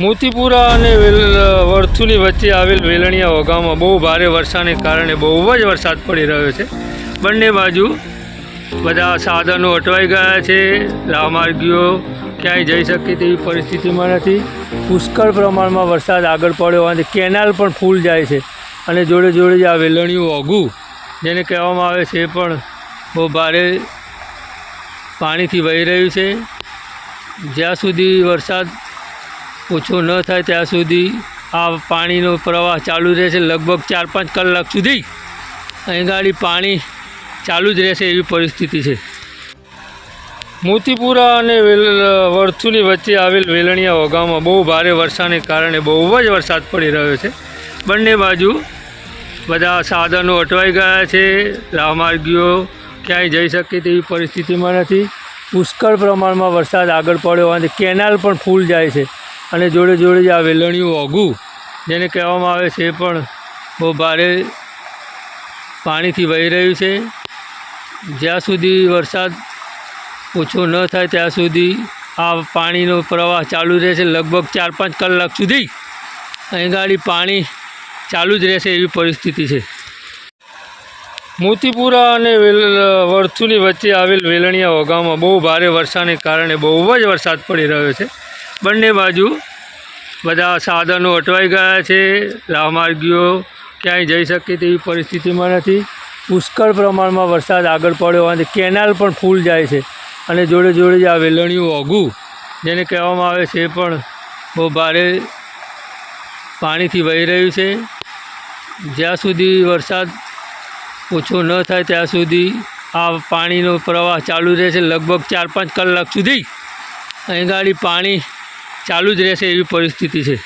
મોતીપુરા અને વર્થુની વચ્ચે આવેલ વેલણિયા ગામમાં બહુ ભારે વરસાદને કારણે બહુ જ વરસાદ પડી રહ્યો છે. બંને બાજુ બધા સાધનો અટવાઈ ગયા છે. રાહમાર્ગીઓ ક્યાંય જઈ શકે તેવી પરિસ્થિતિમાં નથી. પુષ્કળ પ્રમાણમાં વરસાદ આગળ પડ્યો હોવાથી કેનાલ પણ ફૂલ જાય છે. અને જોડે જોડે જ આ વેલણિયું ઓઘું જેને કહેવામાં આવે છે એ પણ બહુ ભારે પાણીથી વહી રહ્યું છે. જ્યાં સુધી વરસાદ ઓછો ન થાય ત્યાં સુધી આ પાણીનો પ્રવાહ ચાલુ રહેશે લગભગ ચાર પાંચ કલાક સુધી. અહીં ગાડી પાણી ચાલુ જ રહેશે એવી પરિસ્થિતિ છે. મોતીપુરા અને વર્થુની વચ્ચે આવેલ વેલણિયા ઓગામાં બહુ ભારે વરસાદને કારણે બહુ જ વરસાદ પડી રહ્યો છે. બંને બાજુ બધા સાધનો અટવાઈ ગયા છે. રાહમાર્ગીઓ ક્યાંય જઈ શકે તેવી પરિસ્થિતિમાં નથી. પુષ્કળ પ્રમાણમાં વરસાદ આગળ પડ્યો હોવાથી કેનાલ પણ ફૂલ જાય છે. અને જોડે જોડે જ આ વેલણિયું ઓઘું જેને કહેવામાં આવે છે પણ બહુ ભારે પાણીથી વહી રહ્યું છે. જ્યાં સુધી વરસાદ ઓછો ન થાય ત્યાં સુધી આ પાણીનો પ્રવાહ ચાલુ રહેશે લગભગ ચાર પાંચ કલાક સુધી. અહીં ગાડી પાણી ચાલુ જ રહેશે એવી પરિસ્થિતિ છે. મોતીપુરા અને વર્થુની વચ્ચે આવેલ વેલણિયા ઓગામાં બહુ ભારે વરસાદને કારણે બહુ જ વરસાદ પડી રહ્યો છે. બંને બાજુ બધા સાધનો અટવાઈ ગયા છે, રાહમાર્ગીઓ ક્યાંય જઈ શકે તેવી પરિસ્થિતિમાં નથી. પુષ્કળ પ્રમાણમાં વરસાદ આગળ પડ્યો હોવાથી કેનાલ પણ ફૂલ જાય છે અને જોડે જોડે જ આ વેલણિયું ઓઘું જેને કહેવામાં આવે છે પણ બહુ ભારે પાણીથી વહી રહ્યું છે. જ્યાં સુધી વરસાદ ઓછો ન થાય ત્યાં સુધી આ પાણીનો પ્રવાહ ચાલુ રહેશે લગભગ ચાર પાંચ કલાક સુધી. અહીં ગાડી પાણી ચાલુ જ રહેશે એવી પરિસ્થિતિ છે.